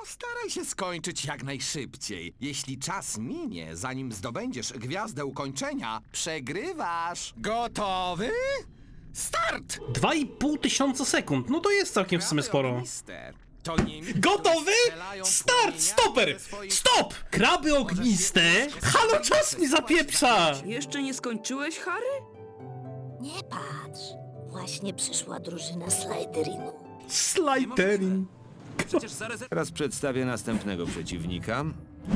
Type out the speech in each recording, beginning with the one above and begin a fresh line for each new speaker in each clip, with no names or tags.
Postaraj się skończyć jak najszybciej. Jeśli czas minie, zanim zdobędziesz gwiazdę ukończenia, przegrywasz. Gotowy? Start!
2,5 tysiąca sekund, no to jest całkiem w sumie sporo.
Mister, to nie mi,
Gotowy?
strzelają
Start!
płomieniami
Stoper!
ze swoich-
Stop! Kraby ogniste! Halo, czas mi zapieprza!
Jeszcze nie skończyłeś, Harry?
Nie patrz. Właśnie przyszła drużyna
Teraz przedstawię następnego przeciwnika.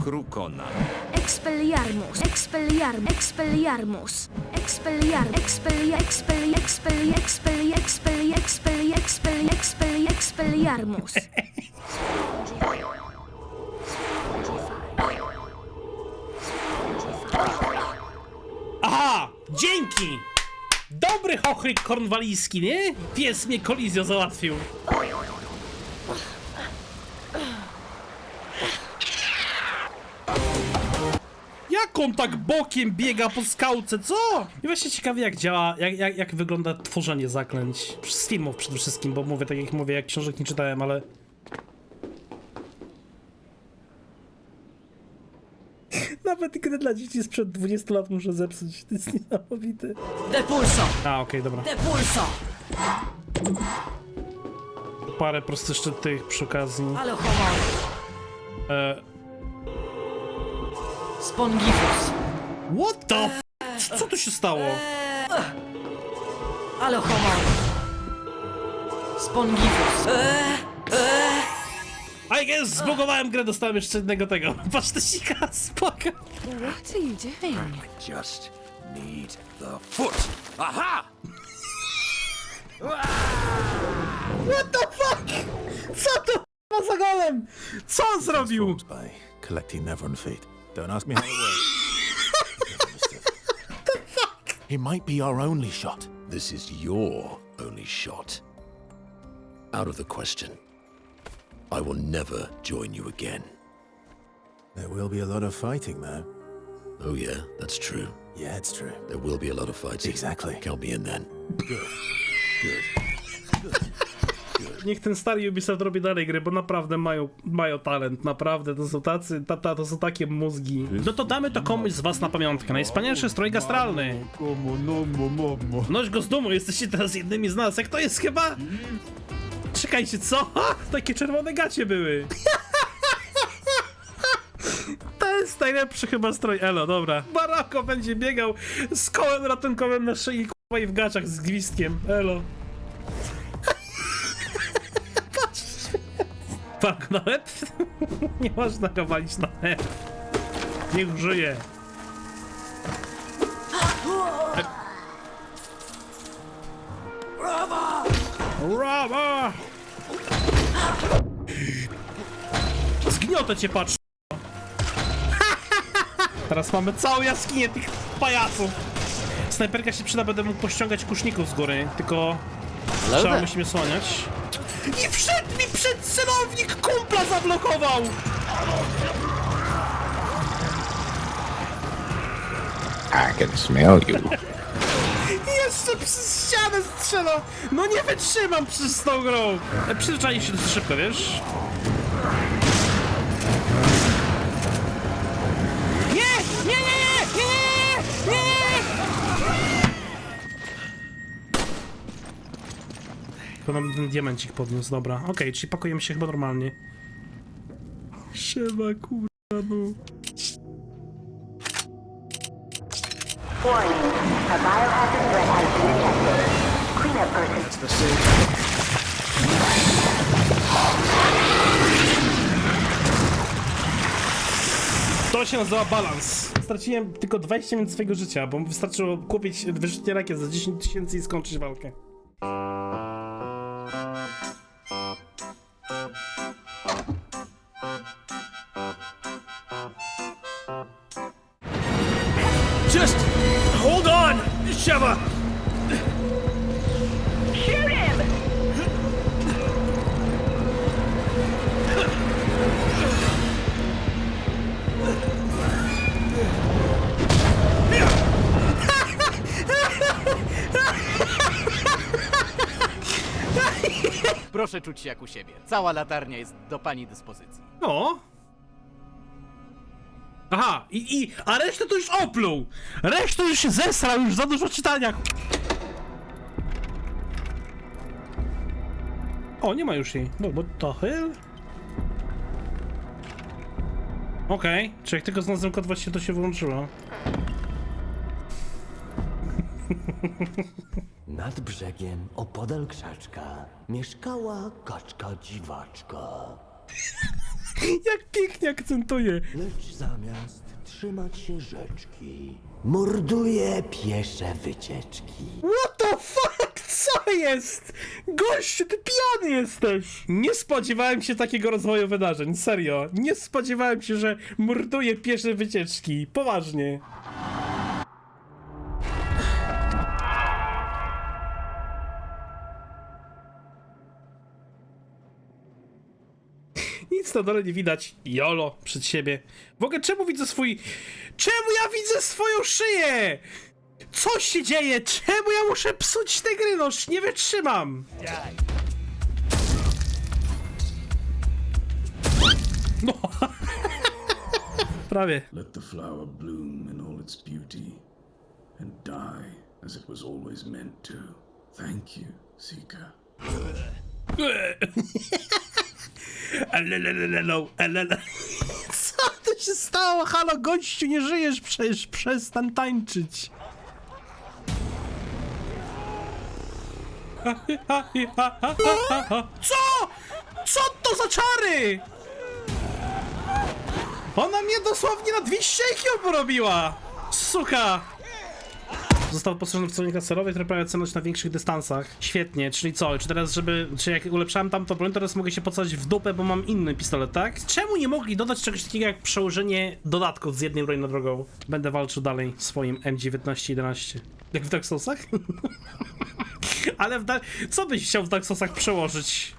Krukona.
Expelliarmus, Expelliarm, Expelliarmus, Expelliarm, Expelli, Expelli, Expelli, Expelli, Expelli, Expelli, Expelli, Expelli, Expelliarmus.
Aha! Dzięki! Dobry chochryk kornwalijski, nie? Pies mnie kolizją załatwił. Jak on tak bokiem biega po skałce, co? I właśnie ciekawie jak działa, jak, jak, jak wygląda tworzenie zaklęć. Z filmów przede wszystkim, bo mówię tak jak mówię, jak książek nie czytałem, ale... Nawet gry dla dzieci sprzed 20 lat muszę zepsuć, to jest niesamowite.
Depulso!
A, okej, dobra.
Depulso!
Parę prostu jeszcze tych przy okazji.
Ale homory!
E,
Spongifus!
what the f... Co tu się stało?
Ale homory! Spongifus!
I guess zbugowałem grę, dostałem jeszcze jednego tego. Patrz, to sika, spoko.
What are you doing?
Just need the foot. Aha!
What the fuck? Co to f***a za golem? Co on zrobił?
by collecting Nevron feet. Don't ask me how it works. the fuck? It might be our only shot.
This is your only shot. Out of the question. I will never join you again.
There will be a lot of fighting, though.
Oh, yeah, that's true.
Yeah, it's true.
There will be a lot of fighting.
Exactly.
Count me in then.
Niech ten stary Ubisoft robi dalej gry, bo naprawdę mają, mają talent, naprawdę, to są tacy, ta, ta, to są takie mózgi. No to damy to komuś z was na pamiątkę, najwspanialszy strój gastralny. Noś go z dumą, jesteście teraz jednymi z nas, jak to jest chyba? Czekajcie, co? Takie czerwone gacie były. To jest najlepszy chyba stroj Elo, dobra. Barako będzie biegał z kołem ratunkowym na szyi k***a i w gaciach z gwizdkiem. Elo. Tak, nawet? Nie można go walić na łeb. Niech żyje. Brawa! Zgniotę cię, patrz. Teraz mamy całą jaskinię tych pajaców. Snajperka się przyda, będę mógł pościągać kuszników z góry, tylko trzeba musimy słaniać. I wszedł mi przed celownik, kumpla zablokował!
I can smell you.
Jeszcze przez ścianę strzelał! No nie wytrzymam przez tą grą! Przyzwyczaj się dosyć szybko, wiesz? Nie! Nie, nie, nie! Nie, nie, nie! To nam ten diamencik podniósł, dobra. Okej, czyli pakujemy się chyba normalnie. Siema, kurwa, no. To się nazywa balans. Straciłem tylko 20 minut swojego życia, bo wystarczyło kupić wyrzutnie rakiet za 10 tysięcy i skończyć walkę.
Just hold on, Sheva.
czuć się jak u siebie. Cała latarnia jest do pani dyspozycji.
O! Aha, i, i, a resztę to już opluł! Resztę już się zesrał, już za dużo czytania. O, nie ma już jej. Bo, bo to hell? Okej, czy jak tylko znalazłem kod właśnie to się włączyło.
Nad brzegiem, opodal krzaczka, mieszkała kaczka dziwaczka.
Jak pięknie akcentuje.
Lecz zamiast trzymać się rzeczki, morduje piesze wycieczki.
What the fuck? Co jest? Gościu, ty pijany jesteś! Nie spodziewałem się takiego rozwoju wydarzeń, serio. Nie spodziewałem się, że morduje piesze wycieczki. Poważnie. Nic na dole nie widać. Jolo przed siebie. W ogóle czemu widzę swój... Czemu ja widzę swoją szyję? Co się dzieje? Czemu ja muszę psuć te gry? Noż nie wytrzymam. No. Prawie.
Let the flower bloom in all its beauty and die as it was always meant to. Thank you, Seeker.
Alele. Co to się stało? Halo, gościu, nie żyjesz przecież. Przestań tańczyć. Co? Co to za czary? Ona mnie dosłownie na dwie ścieki porobiła! Suka! Został postrzeżony w celownik laserowy, który poprawia celność na większych dystansach. Świetnie, czyli co? Czy teraz, żeby. Czy jak ulepszałem tamto broń, teraz mogę się pocałować w dupę, bo mam inny pistolet, tak? Czemu nie mogli dodać czegoś takiego jak przełożenie dodatków z jednej broni na drugą? Będę walczył dalej swoim M1911. Jak w Dark Soulsach? Ale w Dark... Co byś chciał w Dark Soulsach przełożyć?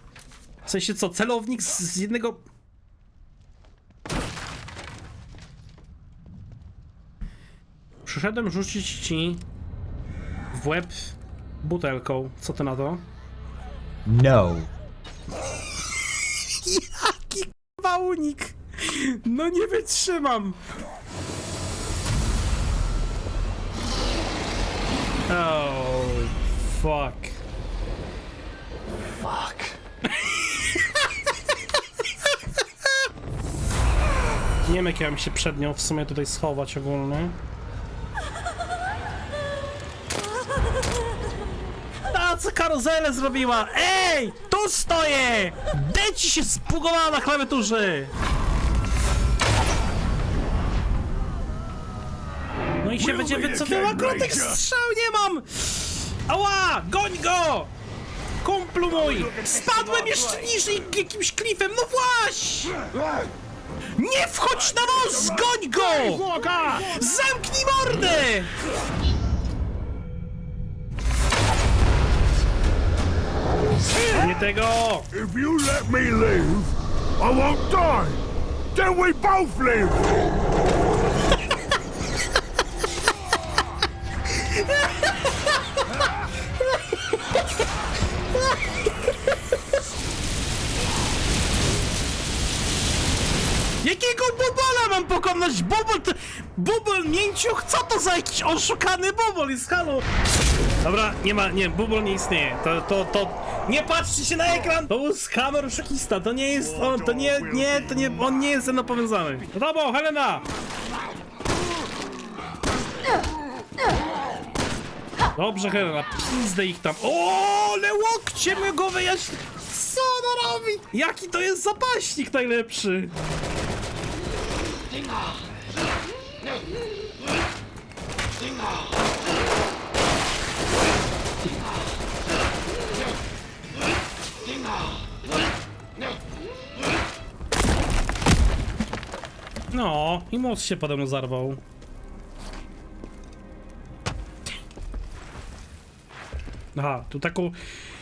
W sensie co, celownik z, z jednego... Przyszedłem rzucić ci w łeb butelką. Co ty na to?
No.
Jaki k***a unik! No nie wytrzymam! Oh, fuck.
Fuck.
Nie wiem jak ja bym się przed nią w sumie tutaj schować ogólnie. Co karuzelę zrobiła? Ej! Tu stoję! Deci się spugowała na klawiaturze! No i się będzie wycofywał krótek strzał, nie mam! Ała! Goń go! Kumplu mój! Spadłem jeszcze niżej jakimś klifem, no właśnie! Nie wchodź na most! Goń go! Zamknij mordę! Nie tego!
If you let me live, I won't die. Then we both live.
Jakiego bubola mam pokonać? Bubol to... Bubol mięciuch? Co to za jakiś oszukany bubol jest? Halo? Dobra, nie ma, nie, bubol nie istnieje. To, to, to... Nie patrzcie się na ekran! To był skamer oszukista, to nie jest on, to nie, nie, to nie, on nie jest ze mną powiązany. No Helena! Dobrze, Helena, pizdę ich tam. O, ale łokcie go wyjaśni... Co ona robi? Jaki to jest zapaśnik najlepszy? No, i most się potem zarwał. Aha, tu taką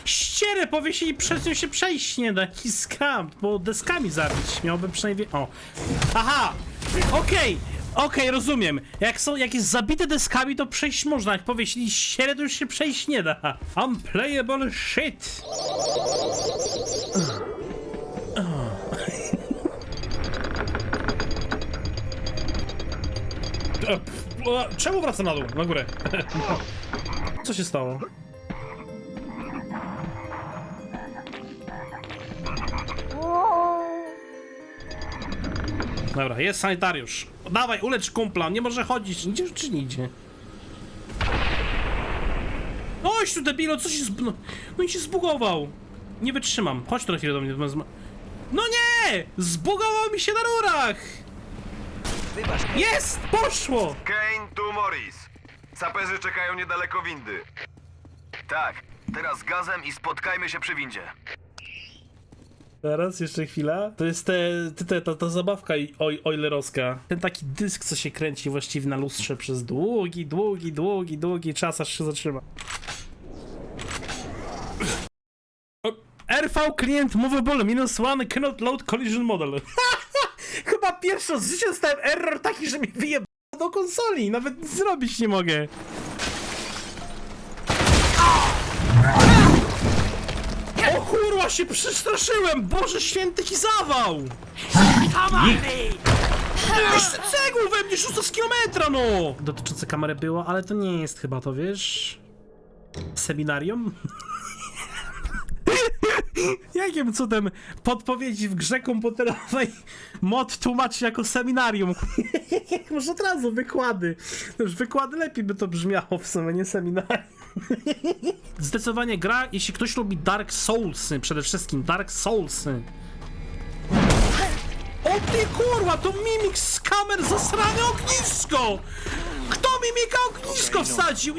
ścierę powiesili, przez nią się przejść nie da. Jaki skam, bo deskami zabić. Miałby przynajmniej... O. Aha! Okej! Okej, rozumiem. Jak są, jak jest zabite deskami, to przejść można. Jak powiesili ścierę, to już się przejść nie da. Unplayable shit. Czemu wracam na dół, na górę? Co się stało? Dobra, jest sanitariusz. Dawaj, ulecz kumpla, nie może chodzić. Idzie czy nie idzie? Oś tu debilo, co się zb... No, no i się zbugował. Nie wytrzymam. Chodź tu na chwilę do mnie. No nie! Zbugował mi się na rurach! Jest! Poszło!
Kane, tu Morris. Saperzy czekają niedaleko windy. Tak, teraz gazem i spotkajmy się przy windzie.
Teraz, jeszcze chwila. To jest te, te, te, ta, ta zabawka i- oj, Oilerowska. Ten taki dysk, co się kręci właściwie na lustrze przez długi, długi, długi, długi czas, aż się zatrzyma. O, RV Client Movable minus one cannot load collision model. Chyba pierwszy życiu dostałem error taki, że mi wyje do konsoli. Nawet nic zrobić nie mogę. O kurwa się przestraszyłem! Boże święty i zawał! Jeszcze cegł we mnie rzuca z kilometra, no! Dotyczące kamery było, ale to nie jest chyba to, wiesz? Seminarium? Jakim cudem podpowiedzi w grze komputerowej mod tłumaczy jako seminarium? Może od razu wykłady. No już wykłady lepiej by to brzmiało w sumie, nie seminarium. Zdecydowanie gra, jeśli ktoś lubi Dark Soulsy, przede wszystkim Dark Soulsy. O ty kurwa, to mimik z kamer zasrane ognisko! Kto mimika ognisko wsadził?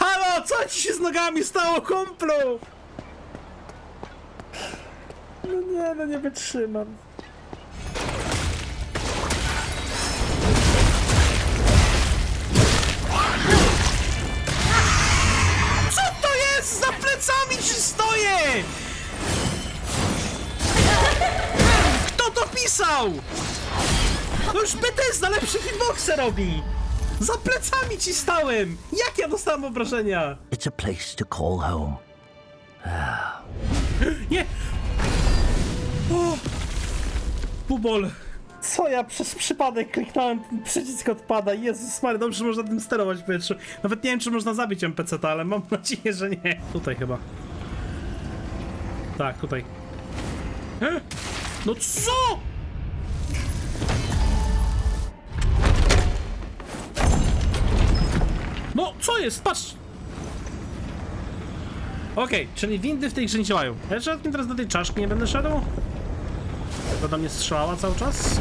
Halo, co ci się z nogami stało, kumplu? No nie, no nie wytrzymam. Co to jest? Za plecami ci stoję! Kto to pisał? To już Bethesda lepszy hitboxer robi! Za plecami ci stałem! Jak ja dostałem obrażenia?
It's a place to call home.
Nie! O! Bubol! Co ja przez przypadek kliknąłem, ten przycisk odpada. Jezus Mary, dobrze można tym sterować w powietrzu. Nawet nie wiem, czy można zabić NPC, ale mam nadzieję, że nie. Tutaj chyba. Tak, tutaj. E? No co? No, co jest? Patrz! Okej, czyli windy w tej grze nie działają. Ja żadnym teraz do tej czaszki nie będę szedł. To do mnie strzelała cały czas.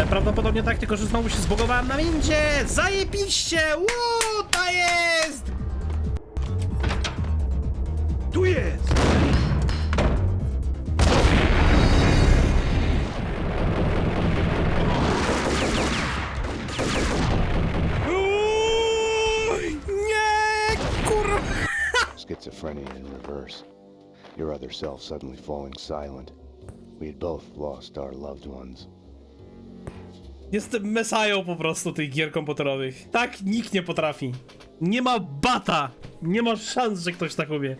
E, Prawdopodobnie tak, tylko że znowu się zbogowałem na windzie! Zajebiście! Ło, to jest! Tu jest!
Your other self suddenly falling silent. We had both lost our loved ones.
Jestem mesają po prostu tych gier komputerowych. Tak nikt nie potrafi. Nie ma bata. Nie ma szans, że ktoś tak umie.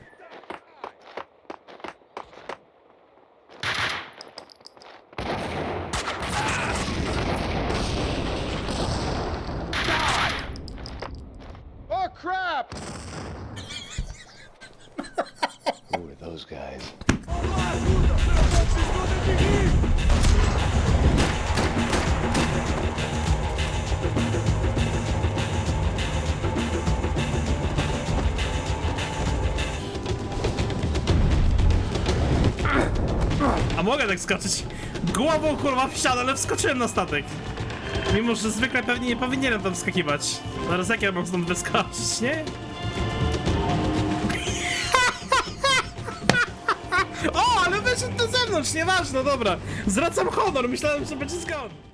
Mogę tak skoczyć. Głową kurwa w ale wskoczyłem na statek. Mimo, że zwykle pewnie nie powinienem tam wskakiwać. Zaraz jak ja mam stąd wyskoczyć, nie? O, ale wyszedł do zewnątrz, nieważne, dobra. Zwracam honor, myślałem, że będzie zgon.